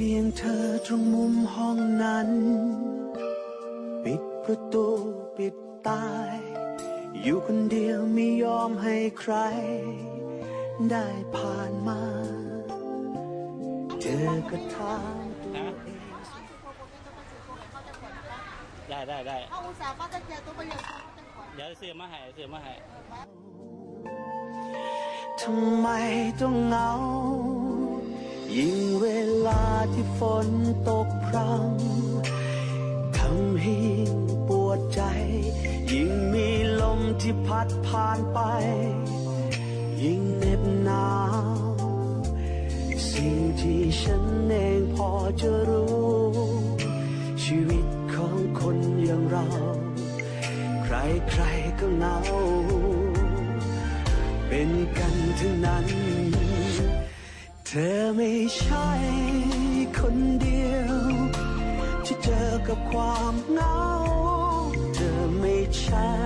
พียงเธอตรงมุมห้องนั้น ปิดประตูปิดตาย อยู่คนเดียวไม่ยอมให้ใคร ได้ผ่านมา เธอก็ถามตัวเองได้ได้ได้เขาอุตส่าห์มาตั้งใจตัวประโยชน์เขาจะขอเดี๋ยวซื้อมาให้ซื้อมาให้ทำไมต้องเหงา ยิ่งเวลาที่ฝนตกพรำทำให้ปวดใจ ยิ่งมีลมที่พัดผ่านไป ยิ่งเหน็บหนาวสิ่งที่ฉันเองพอจะรู้ ชีวิตของคนอย่างเรา ใครๆก็เหงา เป็นกันทั้งนั้น อไม่ใช่คนเดียวที่เจอกับความเหงา เธอไม่ใช่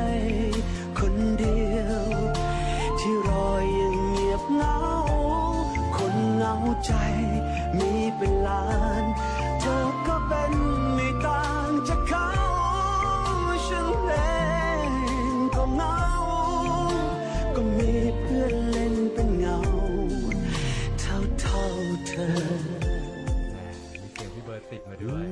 เธอมีเสียงพี่เบิร์ดติดมาด้วย